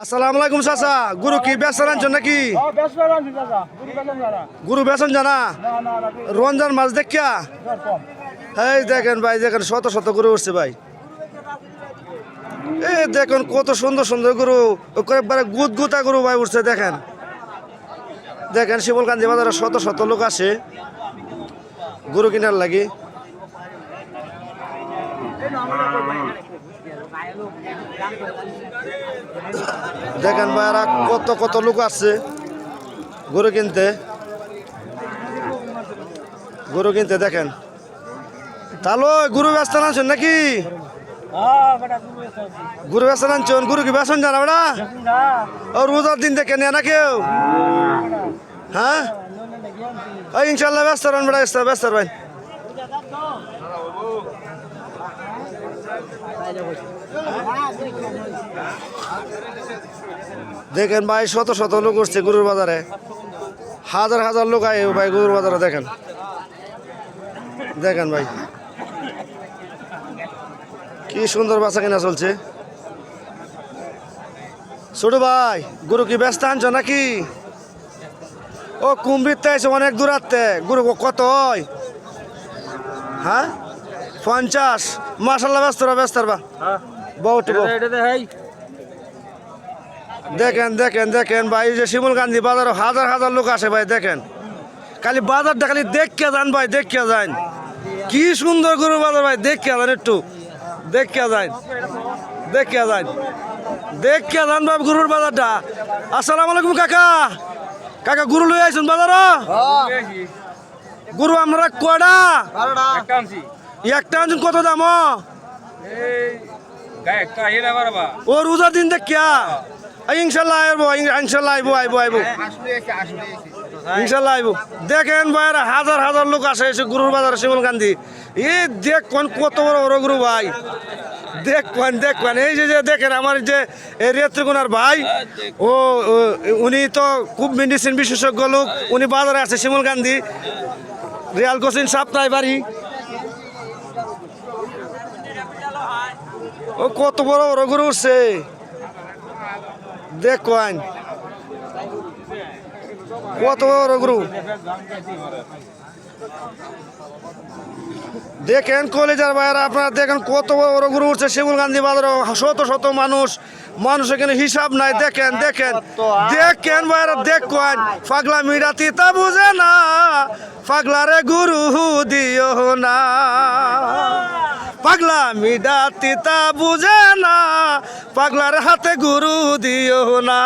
আসসালামু আলাইকুম চাচা। গুরু কি বেসন আনছো নাকি। গুরু বেসন জানা না, না, না, ঠিক রমজান মাছ দেখিয়া? আছে, এই দেখেন ভাই দেখেন শত শত গরু উঠছে ভাই। এই দেখুন কত সুন্দর সুন্দর গরু। একবারে গুদ গুতা গরু ভাই উঠছে দেখেন। দেখেন শিমলকান্দি বাজারে শত শত লোক আসে। গরু কিনার লাগি। দেখেন ভাই আর কত কত লোক আসছে গরু কিনতে। গরু কিনতে দেখেন। তাহলে গরু ব্যস্ত আনছেন নাকি? গুরু ব্যস্ত আনছেন গরু কি বেসন জানা বেড়া? দেখুন ও রোজার দিন দেখে নেয় না কেউ? হ্যাঁ? ইনশাল্লাহ ব্যস্ত রান বেড়া, ব্যস্ত ব্যস্ত ভাই দেখেন ভাই, শত শত লোক উঠছে গরুর বাজারে। হাজার হাজার লোক আয় ভাই গরুর বাজারে, দেখেন। দেখেন ভাই। কি সুন্দর বাসা কিনা চলছে। ছোট ভাই, গরু কি ব্যস্ত আনছো নাকি? ও কুম্ভীরতে আছে অনেক দূরাত্তে গরু কত হয়? হ্যাঁ? পঞ্চাশ। মাসাল্লাহ ব্যস্ত রা ব্যস্ত বা। হ্যাঁ, বহুত। দেখেন দেখেন দেখেন ভাই যে শিমুল গান্ধী বাজারে হাজার হাজার লোক আসে ভাই দেখেন। খালি বাজারটা খালি দেখকে যান ভাই দেখকে যান। কি সুন্দর গরু বাজার ভাই দেখকে যান একটু। দেখকে যান। দেখকে যান। দেখকে যান ভাই গরুর বাজারটা। আসসালামু আলাইকুম কাকা। কাকা গরু লই আইসুন বাজার? গরু আমরা কয়টা? একটা আনছেন কত দাম। ও রোজার দিন দেখিয়া। ইনশাল্লাহ আইব ইনশাল্লাহ আইব আইব আইব। ইনশাল্লাহ আইব। দেখেন ভাই হাজার হাজার লোক আসে এসে গুরুর বাজারে শিমল গান্ধী। এ দেখ কোন কত বড় বড় গুরু ভাই। দেখ কোন দেখ কোন। এই যে দেখেন আমার যে রেত্রিগুনার ভাই ও ও, উনি তো খুব মেডিসিন বিশেষজ্ঞ লোক উনি বাজারে আছে শিমল গান্ধী। রিয়াল কোচিন সাপ্তাহে বাড়ি। ও, কত বড় বড় গরু উঠছে। দেখ কোন কত বড় গরু। দেখেন কলেজার বাইরে আপনারা দেখেন কত বড় বড় গরু উঠছে শিমুল গান্ধী বাজারে। শত শত মানুষ মানুষ এখানে হিসাব নাই। দেখেন দেখেন। দেখেন বাইরে দেখেন পাগলা মিরাতি তা বুঝে না, পাগলারে গুরু দিও না। পাগলা মিডা তিতা বুঝে না পাগলার হাতে গুরু দিও না।